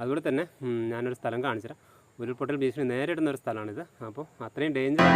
അതുപോലെ തന്നെ ഞാനൊരു സ്ഥലം കാണിച്ചുതരാം. ഉരുൾപൊട്ടൽ ഭീഷണി നേരിടുന്ന ഒരു സ്ഥലമാണിത്. അപ്പോൾ അത്രയും ഡേഞ്ചർ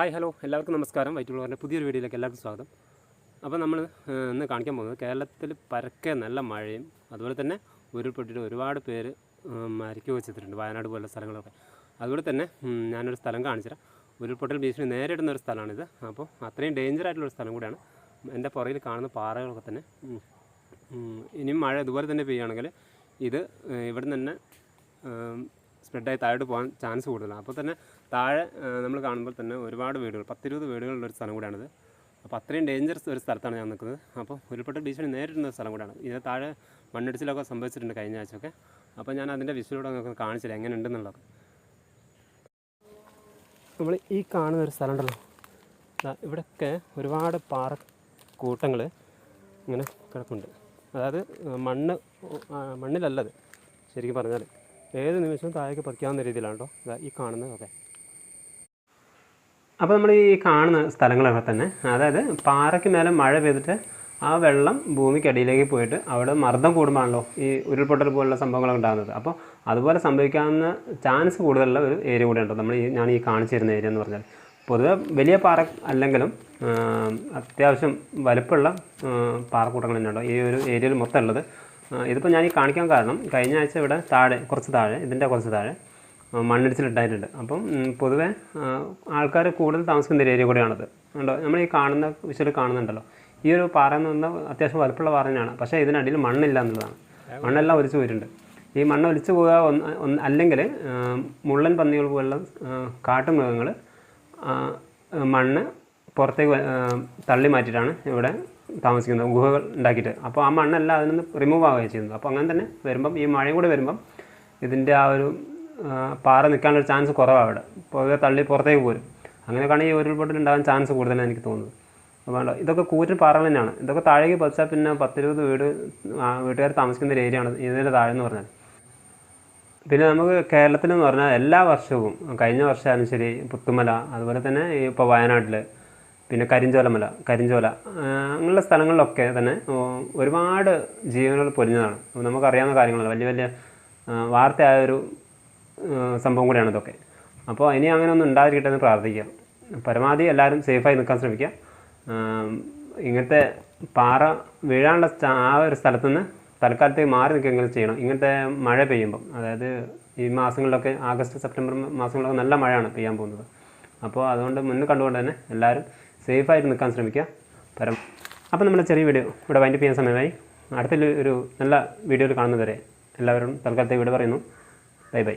ഹായ് ഹലോ. എല്ലാവർക്കും നമസ്കാരം. വൈറ്റുള്ളവരുടെ പുതിയൊരു വീഡിയോയിലേക്ക് എല്ലാവർക്കും സ്വാഗതം. അപ്പോൾ നമ്മൾ ഇന്ന് കാണിക്കാൻ പോകുന്നത് കേരളത്തിൽ പരക്കെ നല്ല മഴയും അതുപോലെ തന്നെ ഉരുൾപൊട്ടിയിട്ട് ഒരുപാട് പേര് ഏഹ്, വെച്ചിട്ടുണ്ട് വയനാട് പോലുള്ള സ്ഥലങ്ങളൊക്കെ. അതുപോലെ തന്നെ ഞാനൊരു സ്ഥലം കാണിച്ചുതരാം. ഉരുൾപൊട്ടൽ ഭീഷണി നേരിടുന്ന ഒരു സ്ഥലമാണിത്. അപ്പോൾ അത്രയും ഡേഞ്ചർ ആയിട്ടുള്ള സ്ഥലം കൂടിയാണ്. എന്റെ പുറയിൽ കാണുന്ന പാറകളൊക്കെ തന്നെ ഇനിയും മഴ ഇതുപോലെ തന്നെ പെയ്യുകയാണെങ്കിൽ ഇത് ഇവിടെ തന്നെ സ്പ്രെഡായി താഴോട്ട് പോകാൻ ചാൻസ് കൂടുതലാണ്. അപ്പോൾ തന്നെ താഴെ നമ്മൾ കാണുമ്പോൾ തന്നെ ഒരുപാട് വീടുകൾ പത്തിരുപത് വീടുകളുള്ള ഒരു സ്ഥലം കൂടിയാണിത്. അപ്പോൾ അത്രയും ഡേഞ്ചറസ് ഒരു സ്ഥലത്താണ് ഞാൻ നിൽക്കുന്നത്. അപ്പോൾ ഉരുൾപൊട്ട ഭീഷണി നേരിടുന്ന സ്ഥലം കൂടിയാണ്. ഇതിന് താഴെ മണ്ണിടിച്ചിലൊക്കെ സംഭവിച്ചിട്ടുണ്ട് കഴിഞ്ഞ ആഴ്ചയൊക്കെ. അപ്പോൾ ഞാൻ അതിന്റെ വിഷ്വലൂടെ നിങ്ങൾക്ക് കാണിച്ചില്ല എങ്ങനെ ഉണ്ടെന്നുള്ളത്. നമ്മൾ ഈ കാണുന്ന ഒരു സ്ഥലം ഉണ്ടല്ലോ. ഇവിടെയൊക്കെ ഒരുപാട് പാറ കൂട്ടങ്ങൾ ഇങ്ങനെ കിടക്കുന്നുണ്ട്. അതായത് മണ്ണ് മണ്ണിലല്ലത് ശരിക്കും പറഞ്ഞാൽ ഏത് നിമിഷവും താഴേക്ക് പറിക്കാവുന്ന രീതിയിലാണ് കേട്ടോ ഈ കാണുന്നതൊക്കെ അപ്പോൾ നമ്മൾ ഈ കാണുന്ന സ്ഥലങ്ങളൊക്കെ തന്നെ അതായത് പാറയ്ക്ക് മേലെ മഴ പെയ്തിട്ട് ആ വെള്ളം ഭൂമിക്കടിയിലേക്ക് പോയിട്ട് അവിടെ മർദ്ദം കൂടുമ്പോഴാണല്ലോ ഈ ഉരുൾപൊട്ടൽ പോലുള്ള സംഭവങ്ങളൊക്കെ ഉണ്ടാകുന്നത്. അപ്പോൾ അതുപോലെ സംഭവിക്കാവുന്ന ചാൻസ് കൂടുതലുള്ള ഒരു ഏരിയ കൂടെ ഉണ്ടോ? നമ്മൾ ഈ ഞാൻ ഈ കാണിച്ചിരുന്ന ഏരിയ എന്ന് പറഞ്ഞാൽ പൊതുവെ വലിയ പാറ അല്ലെങ്കിലും അത്യാവശ്യം വലുപ്പമുള്ള പാറക്കൂട്ടങ്ങൾ തന്നെയുണ്ടോ. ഈ ഒരു ഏരിയയിൽ മൊത്തം ഉള്ളത് ആ, ഇതിപ്പോൾ ഞാൻ ഈ കാണിക്കാൻ കാരണം കഴിഞ്ഞ ആഴ്ച ഇവിടെ താഴെ കുറച്ച് താഴെ ഇതിന്റെ കുറച്ച് താഴെ മണ്ണിടിച്ചിലിട്ടായിട്ടുണ്ട് അപ്പം പൊതുവെ ആൾക്കാർ കൂടുതൽ താമസിക്കുന്ന ഒരു ഏരിയ കൂടെയാണത്. ഉണ്ടോ നമ്മൾ ഈ കാണുന്ന വിഷ്വൽ കാണുന്നുണ്ടല്ലോ. ഈ ഒരു പാറ എന്ന് പറഞ്ഞാൽ അത്യാവശ്യം വലുപ്പമുള്ള പാറ തന്നെയാണ്. പക്ഷേ ഇതിനടിയിൽ മണ്ണില്ല എന്നുള്ളതാണ്. മണ്ണെല്ലാം ഒലിച്ചു പോയിട്ടുണ്ട്. ഈ മണ്ണ് ഒലിച്ചു പോകുക ഒന്ന് അല്ലെങ്കിൽ മുള്ളൻ പന്നികൾ പോലുള്ള കാട്ടുമൃഗങ്ങൾ മണ്ണ് പുറത്തേക്ക് തള്ളി മാറ്റിയിട്ടാണ് ഇവിടെ താമസിക്കുന്നത് ഗുഹകൾ ഉണ്ടാക്കിയിട്ട്. അപ്പോൾ ആ മണ്ണെല്ലാം അതിൽ നിന്ന് റിമൂവ് ആവുകയാണ് ചെയ്യുന്നത്. അപ്പോൾ അങ്ങനെ തന്നെ വരുമ്പം ഈ മഴയും കൂടെ വരുമ്പം ഇതിന്റെ ആ ഒരു പാറ നിൽക്കാനുള്ള ചാൻസ് കുറവാണ് അവിടെ. പൊതുവെ തള്ളി പുറത്തേക്ക് പോരും. അങ്ങനെയൊക്കെയാണ് ഈ ഉരുൾപൊട്ടൽ ഉണ്ടാകാൻ ചാൻസ് കൂടുതലാണ് എനിക്ക് തോന്നുന്നത്. അപ്പോൾ ഇതൊക്കെ കൂറ്റൻ പാറകൾ തന്നെയാണ്. ഇതൊക്കെ താഴേക്ക് പതിച്ചാൽ പിന്നെ പത്തിരുപത് വീട് വീട്ടുകാർ താമസിക്കുന്ന ഒരു ഏരിയയാണ് ഇതിന്റെ താഴെ എന്ന് പറഞ്ഞാൽ. പിന്നെ നമുക്ക് കേരളത്തിൽ എന്ന് പറഞ്ഞാൽ എല്ലാ വർഷവും കഴിഞ്ഞ വർഷമായാലും ശരി പുത്തുമല അതുപോലെ തന്നെ ഇപ്പോൾ വയനാട്ടിൽ പിന്നെ കരിഞ്ചോലമല കരിഞ്ചോല അങ്ങനെയുള്ള സ്ഥലങ്ങളിലൊക്കെ തന്നെ ഒരുപാട് ജീവനുകൾ പൊലിഞ്ഞതാണ് അപ്പോൾ നമുക്കറിയാവുന്ന കാര്യങ്ങളാണ്. വലിയ വലിയ വാർത്തയായ ഒരു സംഭവം കൂടിയാണ് ഇതൊക്കെ. അപ്പോൾ ഇനി അങ്ങനെ ഒന്നും ഉണ്ടാതിരിക്കട്ടെ എന്ന് പ്രാർത്ഥിക്കുക പരമാവധി എല്ലാവരും സേഫായി നിൽക്കാൻ ശ്രമിക്കുക. ഇങ്ങനത്തെ പാറ വീഴാനുള്ള ആ ഒരു സ്ഥലത്തു നിന്ന് തൽക്കാലത്തേക്ക് മാറി നിൽക്കുകയെങ്കിലും ചെയ്യണം. ഇങ്ങനത്തെ മഴ പെയ്യുമ്പം അതായത് ഈ മാസങ്ങളിലൊക്കെ ആഗസ്റ്റ് സെപ്റ്റംബർ മാസങ്ങളിലൊക്കെ നല്ല മഴയാണ് പെയ്യാൻ പോകുന്നത്. അപ്പോൾ അതുകൊണ്ട് മുന്നേ കണ്ടുകൊണ്ട് തന്നെ എല്ലാവരും സേഫായിട്ട് നിൽക്കാൻ ശ്രമിക്കുക. പരം അപ്പം നമ്മുടെ ചെറിയ വീഡിയോ ഇവിടെ വൈൻഡപ്പ് ചെയ്യാൻ സമയമായി. അടുത്തൊരു ഒരു നല്ല വീഡിയോയിൽ കാണുന്നതുവരെ എല്ലാവരും തൽക്കാലത്തെ ഇവിടെ പറയുന്നു. Bye bye.